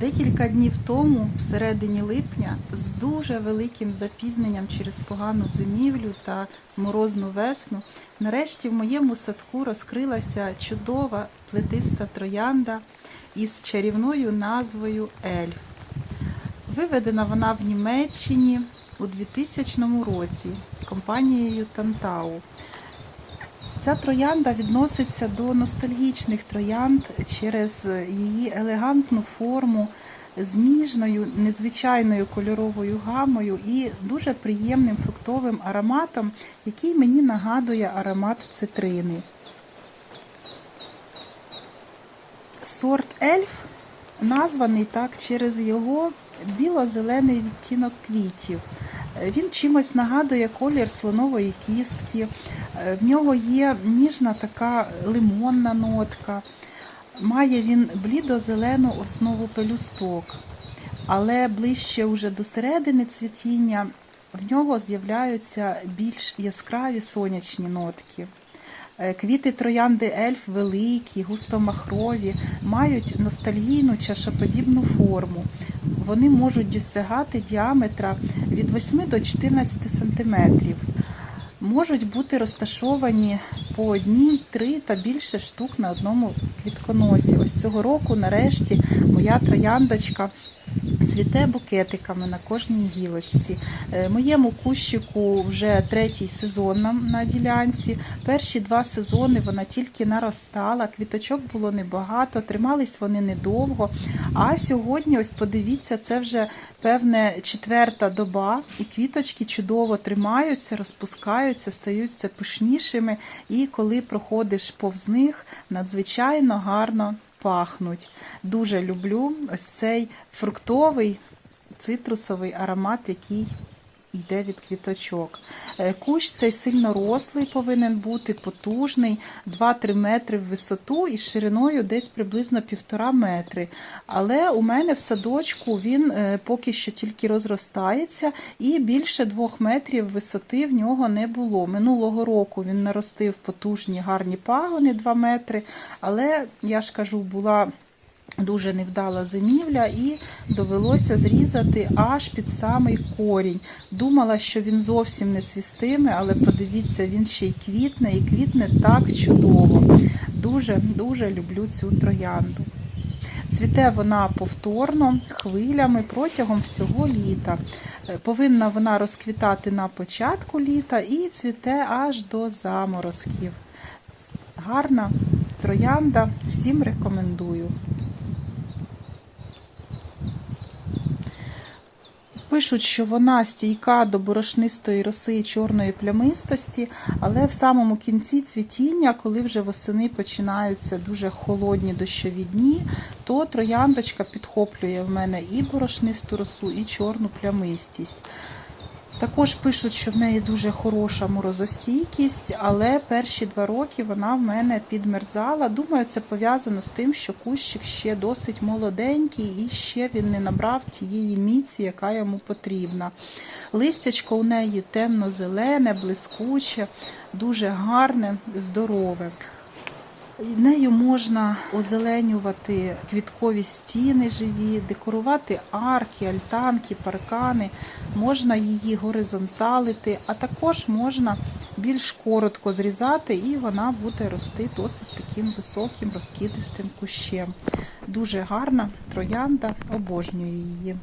Декілька днів тому, в середині липня, з дуже великим запізненням через погану зимівлю та морозну весну, нарешті в моєму садку розкрилася чудова плетиста троянда із чарівною назвою Ельф. Виведена вона в Німеччині у 2000 році компанією Тантау. Ця троянда відноситься до ностальгічних троянд через її елегантну форму з ніжною, незвичайною кольоровою гамою і дуже приємним фруктовим ароматом, який мені нагадує аромат цитрини. Сорт ельф названий так через його біло-зелений відтінок квітів. Він чимось нагадує колір слонової кістки. В нього є ніжна така лимонна нотка. Має він блідо-зелену основу пелюсток, але ближче уже до середини цвітіння в нього з'являються більш яскраві сонячні нотки. Квіти троянди ельф великі, густомахрові, мають ностальгійну чашоподібну форму. Вони можуть досягати діаметра від 8 до 14 см. Можуть бути розташовані по одній, три та більше штук на одному квітконосі. Ось цього року, нарешті, моя трояндочка цвіте букетиками на кожній гілочці. Е, Моєму кущику вже третій сезон на ділянці. Перші два сезони вона тільки наростала, квіточок було небагато, тримались вони недовго. А сьогодні, ось подивіться, це вже певне четверта доба, і квіточки чудово тримаються, розпускаються, стаються пишнішими. І коли проходиш повз них, надзвичайно гарно пахнуть. Дуже люблю ось цей фруктовий цитрусовий аромат, який йде від квіточок. Е, Кущ цей сильно рослий повинен бути, потужний, 2-3 метри в висоту і шириною десь приблизно 1,5 метри. Але у мене в садочку він е, поки що тільки розростається, і більше 2 метрів висоти в нього не було. Минулого року він наростив потужні гарні пагони 2 метри, але я ж кажу, була. Дуже невдала зимівля і довелося зрізати аж під самий корінь. Думала, що він зовсім не цвістиме, але подивіться, він ще й квітне, і квітне так чудово. Дуже-дуже люблю цю троянду. Цвіте вона повторно, хвилями протягом всього літа. Повинна вона розквітати на початку літа і цвіте аж до заморозків. Гарна троянда, всім рекомендую. Пишуть, що вона стійка до борошнистої роси чорної плямистості, але в самому кінці цвітіння, коли вже восени починаються дуже холодні дощові дні, то трояндочка підхоплює в мене і борошнисту росу, і чорну плямистість. Також пишуть, що в неї дуже хороша морозостійкість, але перші два роки вона в мене підмерзала. Думаю, це пов'язано з тим, що кущик ще досить молоденький і ще він не набрав тієї міці, яка йому потрібна. Листячко у неї темно-зелене, блискуче, дуже гарне, здорове. Нею можна озеленювати квіткові стіни живі, декорувати арки, альтанки, паркани, можна її горизонталити, а також можна більш коротко зрізати, і вона буде рости досить таким високим розкидистим кущем. Дуже гарна троянда, обожнюю її.